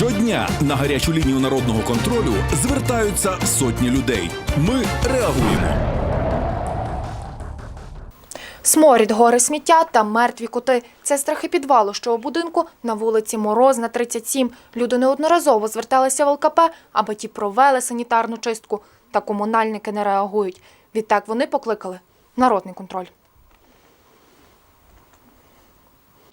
Щодня на гарячу лінію народного контролю звертаються сотні людей. Ми реагуємо. Сморід, гори сміття та мертві коти. Це страхи підвалу, що у будинку на вулиці Морозна, 37. Люди неодноразово зверталися в ЛКП, аби ті провели санітарну чистку. Та комунальники не реагують. Відтак вони покликали народний контроль.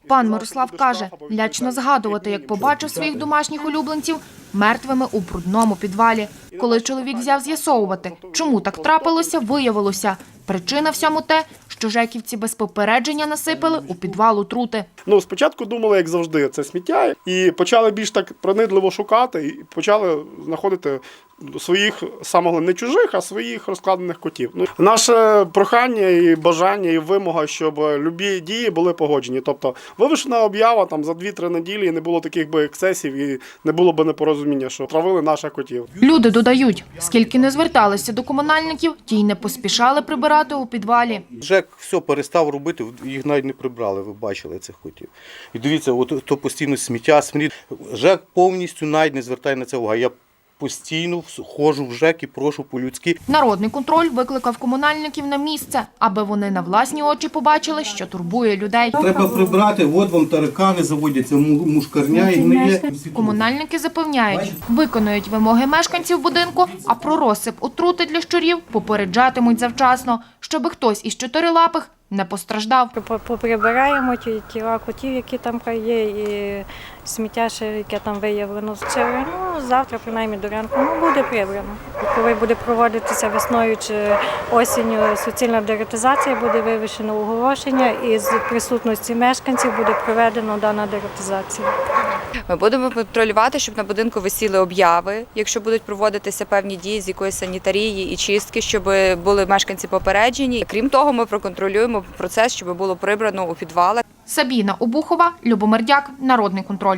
Пан Мирослав каже, лячно згадувати, як побачив своїх домашніх улюбленців мертвими у брудному підвалі. Коли чоловік взяв з'ясовувати, чому так трапилося, виявилося. Причина всьому те, що жеківці без попередження насипали у підвал отрути. Ну, спочатку думали, як завжди, це сміття, і почали більш так пронидливо шукати, і почали знаходити своїх саме не чужих, а своїх розкладених котів. Ну, наше прохання і бажання, і вимога, щоб любі дії були погоджені. Тобто вивішена об'ява там за 2-3 неділі і не було таких би ексцесів, і не було би непорозуміння, що травили наших котів. Люди додають, скільки не зверталися до комунальників, ті й не поспішали прибирати у підвалі. Жек все перестав робити, їх навіть не прибрали, ви бачили цих котів. І дивіться, от то постійно сміття, смрід. Жек повністю навіть не звертає на це увагу. Я постійно ходжу в ЖЕК і прошу по-людськи. Народний контроль викликав комунальників на місце, аби вони на власні очі побачили, що турбує людей. Треба прибрати, от вам тарикани заводяться, му- мушкарня і гниє. Комунальники запевняють, виконують вимоги мешканців будинку, а про розсип отрути для щурів попереджатимуть завчасно, щоби хтось із чотирилапих не постраждав. По- Поприбираємо ті тіла котів, які там є, і сміття, ще, яке там виявлено. Це завтра, принаймні до ранку, ну, буде прибрано. Коли буде проводитися весною чи осінню суцільна дератизація, буде вивішено оголошення, і з присутності мешканців буде проведена дана дератизація. Ми будемо контролювати, щоб на будинку висіли обяви, якщо будуть проводитися певні дії з якоїсь санітарії і чистки, щоб були мешканці попереджені. Крім того, ми проконтролюємо процес, щоб було прибрано у підвалах. Сабіна Обухова, Любомир Дяк, Народний контроль.